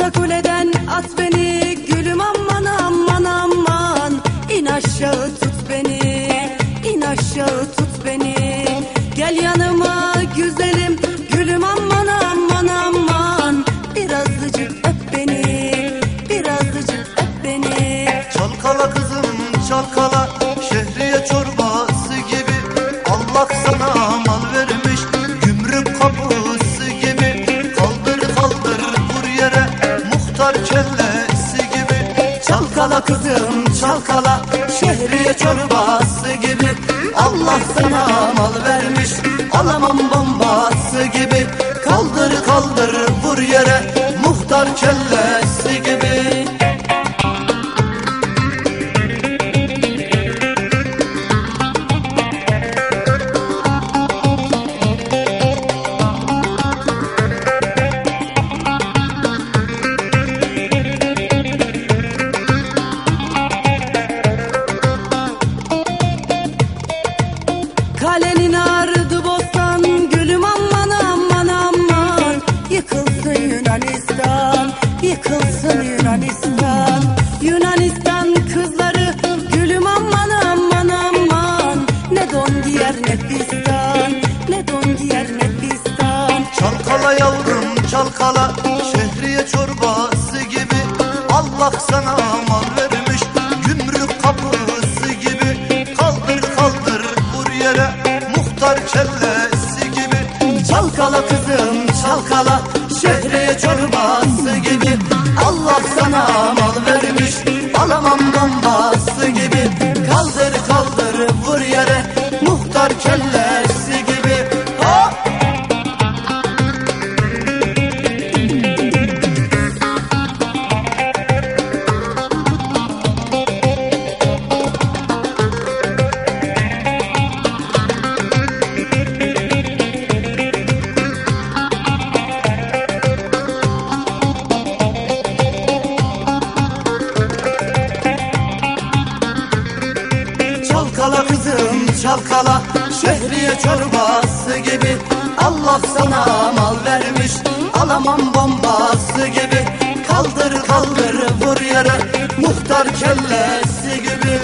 Tahta kuleden at beni gülüm aman aman aman. İn aşağı tut beni in aşağı tut beni. Gel yanıma güzelim Çalkala Şehriye çorbası gibi. Allah sana mal vermiş Alamam bombası gibi. Kaldır kaldır çalkala Şehriye çorbası gibi. Allah sana mal vermiş Gümrük kapısı gibi. Kaldır kaldır vur yere Muhtar kellesi gibi. Çalkala kızım çalkala Şehriye çorbası gibi. Allah sana mal vermiş Alamam bombası gibi. Kaldır kaldır vur yere Muhtar kellesi çalkala Şehriye çorbası gibi. Allah sana mal vermiş Alamam bombası gibi. Kaldır kaldır vur yere Muhtar kellesi gibi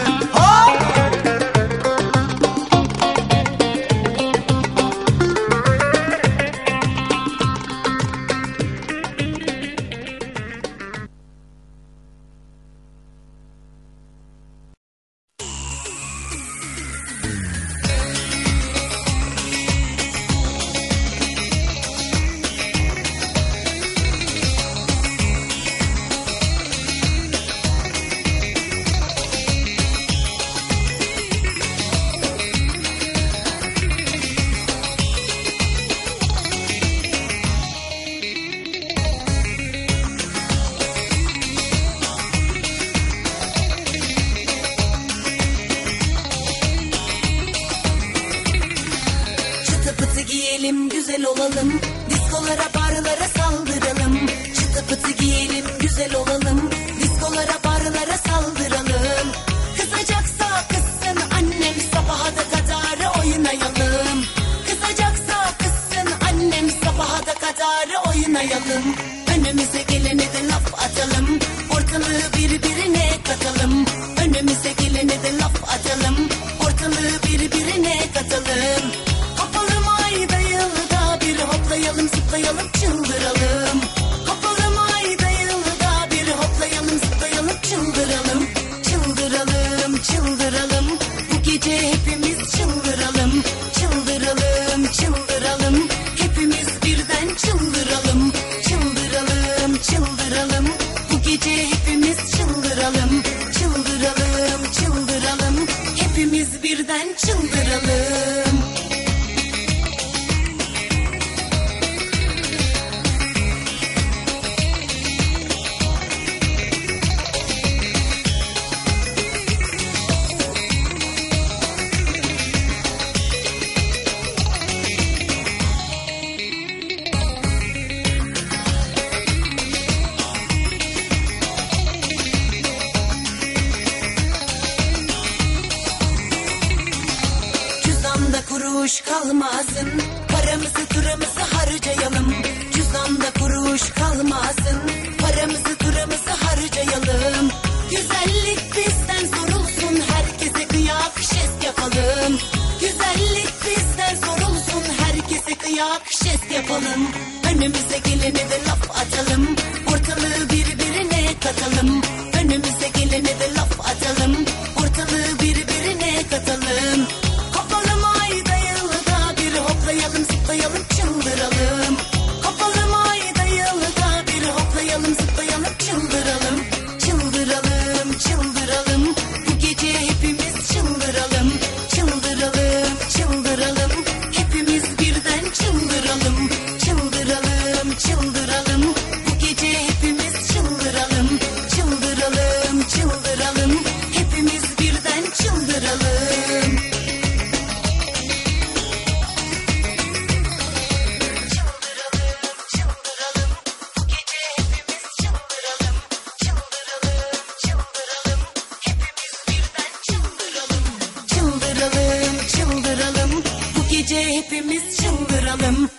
Welcome zıplayalım çıldıralım. Hopalım ayda yılda bir hoplayalım zıplayalım çıldıralım. Çıldıralım çıldıralım. Bu gece hepimiz çıldıralım. Çıldıralım çıldıralım. Hepimiz birden çıldıralım. Çıldıralım çıldıralım. Bu gece hepimiz çıldıralım. Çıldıralım çıldıralım. Hepimiz birden çıldıralım kalmasın Paramızı turamızı harcayalım. Cüzdanda kuruş kalmasın Paramızı turamızı harcayalım. Güzellik bizden sorulsun. Herkese kıyak jest yapalım. Güzellik bizden sorulsun. Herkese kıyak jest yapalım. Önümüze gelene de laf atalım hoplayalım zıplayalım çıldıralım Hopalım ayda yılda gece hepimiz çıldıralım.